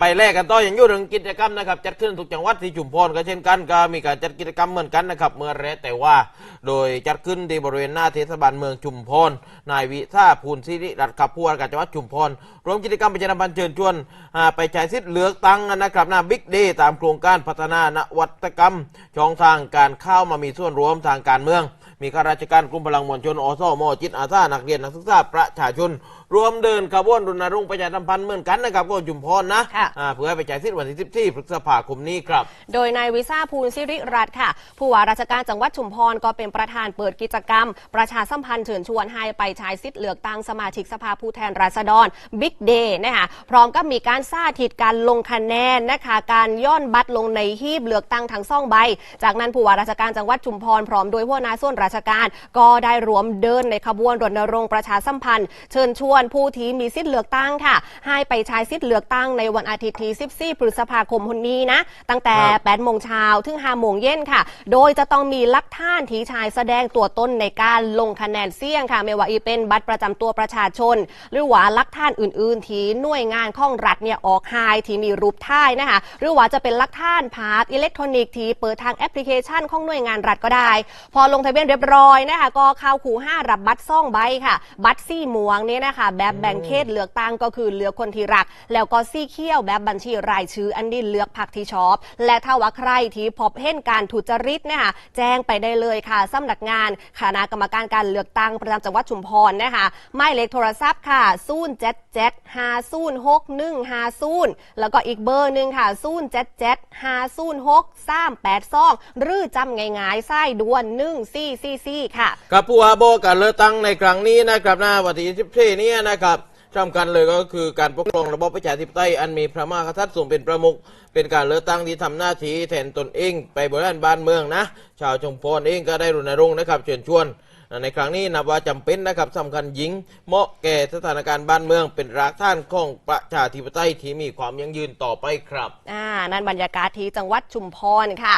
ไปแลกกันต่ออย่างยุ่เรื่องกิจกรรมนะครับจัดขึ้นทุกจังหวัดที่ชุมพรก็เช่นกันก็มีการจัดกิจกรรมเหมือนกันนะครับเมื่อแรแต่ว่า โดยจัดขึ้นที่บริเวณหน้าเทศบาลเมืองชุมพรนายวิท่าภูลศิริรัตน์กับผู้ว่าการจังหวัดชุมพรรวมกิจกรรมประชาสัมพันธ์เชิญชวนไปใช้สิทธิ์เลือกตั้งนะครับหน้าบิ๊กเดย์ตามโครงการพัฒนานวัตกรรม ช่องทางการเข้ามามีส่วนร่วมทางการเมือง มีข้าราชการกลุ่มพลังมวลชนอสมจิตอาสานักเรียนนักศึกษาประชาชนรวมเดินขบวนรณรงค์ประชาสัมพันธ์เหมือนกันนะครับก็จุมพรนะค่ะ อ่าเพื่อให้ไปจ่ายสิทธิ์วันที่ 14พฤษภาคมนี้ครับ โดยนายวิซ่าภูลสิริรัตน์ค่ะ ผู้ว่าราชการจังหวัดชุมพรก็เป็นประธานเปิดกิจกรรม ประชาสัมพันธ์เชิญชวนให้ไปใช้สิทธิ์เลือกตั้งสมาชิกสภาผู้แทนราษฎรบิ๊กเดย์นะคะพร้อมกับมีการสาธิตการลงคะแนนนะคะการย่อนบัตรลงในหีบเลือกตั้งทั้งซ่องใบ จากนั้นผู้ว่าราชการจังหวัดชุมพรพร้อมโดยหัวหน้าส่วนราชการ ก็ได้รวมเดินในขบวนรณรงค์ประชาสัมพันธ์เชิญชวนผู้ที่มีสิทธิ์เลือกตั้งค่ะ ให้ไปใช้สิทธิ์เลือกตั้งในวันอาทิตย์ที่ 14 พฤษภาคมคนนี้นะ ตั้งแต่ครับ8โมงเช้าถึง 5 โมงเย็นค่ะ โดยจะต้องมีลักท่านที่ชายแสดงตัวตนในการลงคะแนนเสี่ยงค่ะ ไม่ว่าอีเป็นบัตรประจำตัวประชาชน หรือว่าลักท่านอื่น ๆ ที่หน่วยงานข้องรัฐเนี่ยออกหายที่มีรูปท่ายนะคะ หรือว่าจะเป็นลักท่านพาร์ทอิเล็กทรอนิกส์ที่เปิดทางแอปพลิเคชันของหน่วยงานรัฐก็ได้ พอลงทะเบียนเรียบร้อยนะคะก็เข้าขู่ห้ารับบัตรซ่องใบค่ะ บัตรซี่หมวงเนี่ยนะคะแบบแบ่งเขตเลือกตั้งก็คือเลือกคนที่รัก แล้วก็ซี่เขี้ยวแบบบัญชีรายชื่ออันนี้เลือกพรรคที่ชอบ และถ้าว่าใครที่พบเห็นการทุจริตนะคะแจ้งไปได้เลยค่ะสำนักงานคณะกรรมการการเลือกตั้งประจำจังหวัดชุมพรนะคะหมายเลขโทรศัพท์ค่ะ0 7 7 5 0 6 1 5 0แล้วก็อีกเบอร์หนึ่งค่ะ0 7 7 5 0 6 3 8 2หรือจำง่ายๆไส้ด่วน1 4 4 4ค่ะครับผู้ว่าโบการเลือกตั้งในครั้งนี้นะครับหน้าวันที่14นี้นะครับสำคัญเลยก็คือการปกครองระบอบประชาธิปไตยอันมีพระมหากษัตริย์ทรงเป็นประมุขเป็นการเลือกตั้งที่ทำหน้าที่แทนตนเองไปบริหารบ้านเมืองนะ ชาวชุมพรเองก็ได้รณรงค์นะครับเชิญชวนในครั้งนี้นับว่าจำเป็นนะครับสำคัญยิ่งเหมาะแก่สถานการณ์บ้านเมืองเป็นรากฐานของประชาธิปไตยที่มีความยั่งยืนต่อไปครับ อ่า นั่นบรรยากาศที่จังหวัดชุมพรค่ะ